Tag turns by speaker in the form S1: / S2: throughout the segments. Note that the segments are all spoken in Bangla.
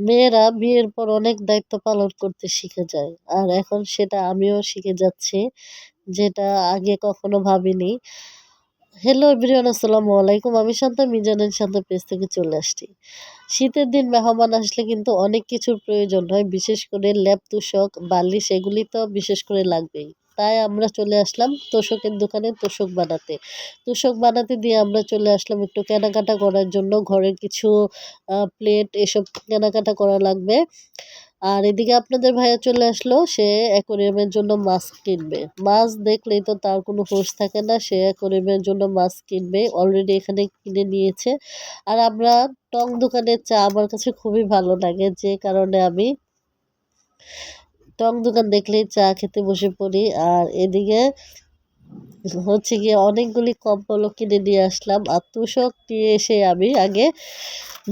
S1: মেয়েরা বিয়ের পর অনেক দায়িত্ব পালন করতে শিখে যায়। আর এখন সেটা আমিও শিখে যাচ্ছি, যেটা আগে কখনো ভাবিনি। হ্যালো এভরিওয়ান আসসালামু আলাইকুম। আমি শান্ত, মিজানের শান্ত পেজ থেকে চলে আসছি। শীতের দিন মেহমান আসলে কিন্তু অনেক কিছুর প্রয়োজন হয়, বিশেষ করে ল্যাপ তুষক, বালিশ, এগুলি তো বিশেষ করে লাগবেই। তাই আমরা চলে আসলাম তোষকের দোকানে তোষক বানাতে। তোষক বানাতে দিয়ে আমরা চলে আসলাম একটু কেনাকাটা করার জন্য। ঘরের কিছু প্লেট এসব কেনাকাটা করা লাগবে। আর এদিকে আপনাদের ভাইয়া চলে আসলো, সে অ্যাকোরিয়ামের জন্য মাছ কিনবে। মাছ দেখলেই তো তার কোনো হোশ থাকে না, সে অ্যাকোরিয়ামের জন্য মাছ কিনবে। অলরেডি এখানে কিনে নিয়েছে। আর আমরা টং দোকানের চা আমার কাছে খুবই ভালো লাগে, যে কারণে আমি টং দোকান দেখলেই চা খেতে বসে পড়ি। আর এদিকে হচ্ছে গিয়ে অনেকগুলি কম্বলও কিনে নিয়ে আসলাম। আর তুষক নিয়ে এসে আমি আগে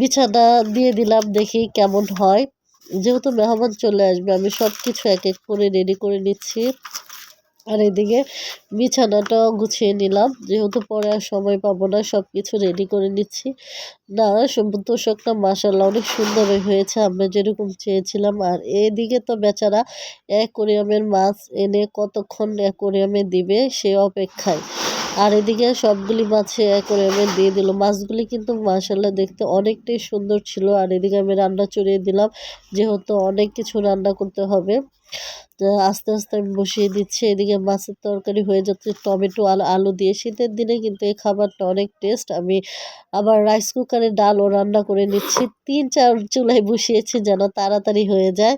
S1: বিছানা দিয়ে দিলাম, দেখি কেমন হয়। যেহেতু মেহমান চলে আসবে, আমি সব কিছু এক এক করে রেডি করে নিচ্ছি। আর এদিকে বিছানাটাও গুছিয়ে নিলাম। যেহেতু পরে আর সময় পাবো না সব কিছু রেডি করে নিচ্ছি। না তোষকটা মাসাল্লাহ অনেক সুন্দর হয়েছে, আমরা যেরকম চেয়েছিলাম। আর এদিকে তো বেচারা অ্যাকোরিয়ামের মাছ এনে কতক্ষণ অ্যাকোরিয়ামে দিবে সে অপেক্ষায়। আর এদিকে সবগুলি মাছে অ্যাকোরিয়ামে দিয়ে দিল। মাছগুলি কিন্তু মাসাল্লাহ দেখতে অনেকটাই সুন্দর ছিল। আর এদিকে আমি রান্না চড়িয়ে দিলাম, যেহেতু অনেক কিছু রান্না করতে হবে। আস্তে আস্তে আমি বসিয়ে দিচ্ছি। এদিকে মাছের তরকারি হয়ে যাচ্ছে, টমেটো আলু আলু দিয়ে। শীতের দিনে কিন্তু এই খাবারটা অনেক টেস্ট আমি আবার রাইস কুকারে ডালও রান্না করে নিচ্ছি। তিন চার চুলায় বসিয়েছি যেন তাড়াতাড়ি হয়ে যায়।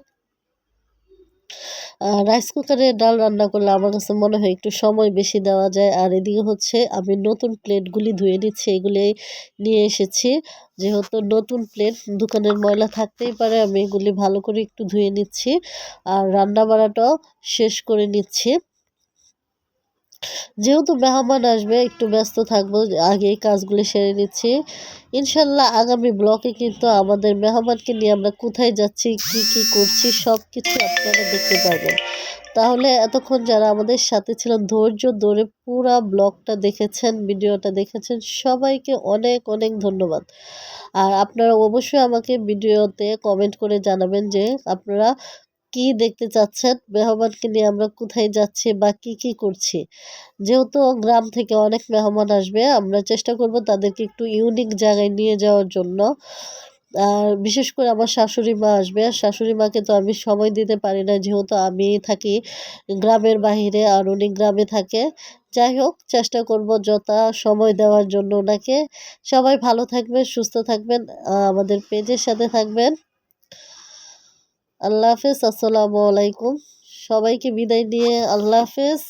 S1: রাইস কুকারে ডাল রান্না করলে আমার কাছে মনে হয় একটু সময় বেশি দেওয়া যায়। আর এদিকে হচ্ছে আমি নতুন প্লেটগুলি ধুয়ে নিচ্ছি, এগুলি নিয়ে এসেছি। যেহেতু নতুন প্লেট দোকানের ময়লা থাকতেই পারে, আমি এগুলি ভালো করে একটু ধুয়ে নিচ্ছি। আর রান্না বাড়াটাও শেষ করে নিচ্ছি। যেহেতু মেহমান আসবে, একটু ব্যস্ত থাকব, আগে কাজগুলি সেরে নিচ্ছি। ইনশাল্লাহ আগামী ব্লকে কিন্তু আমাদের মেহমানকে নিয়ে আমরা কোথায় যাচ্ছি, কি কি করছি সব কিছু আপনারা দেখতে পারবেন। তাহলে এতক্ষণ যারা আমাদের সাথে ছিলেন, ধৈর্য ধরে পুরা ব্লগটা দেখেছেন, ভিডিওটা দেখেছেন, সবাইকে অনেক অনেক ধন্যবাদ। আর আপনারা অবশ্যই আমাকে ভিডিওতে কমেন্ট করে জানাবেন যে আপনারা কি দেখতে চাচ্ছেন? মেহমানকে নিয়ে আমরা কোথায় যাচ্ছি বা কি কি করছি? যেহেতু গ্রাম থেকে অনেক মেহমান আসবে, আমরা চেষ্টা করব তাদেরকে একটু ইউনিক জায়গায় নিয়ে যাওয়ার জন্য। আর বিশেষ করে আমার শাশুড়ি মা আসবে। আর শাশুড়ি মাকে তো আমি সময় দিতে পারি না, যেহেতু আমি থাকি গ্রামের বাহিরে আর উনি গ্রামে থাকে। যাই হোক, চেষ্টা করব যথা সময় দেওয়ার জন্য ওনাকে। সবাই ভালো থাকবেন, সুস্থ থাকবেন আমাদের পেজের সাথে থাকবেন। আল্লাহ হাফেজ আসসালামু আলাইকুম। সবাইকে বিদায় নিয়ে আল্লাহ হাফেজ।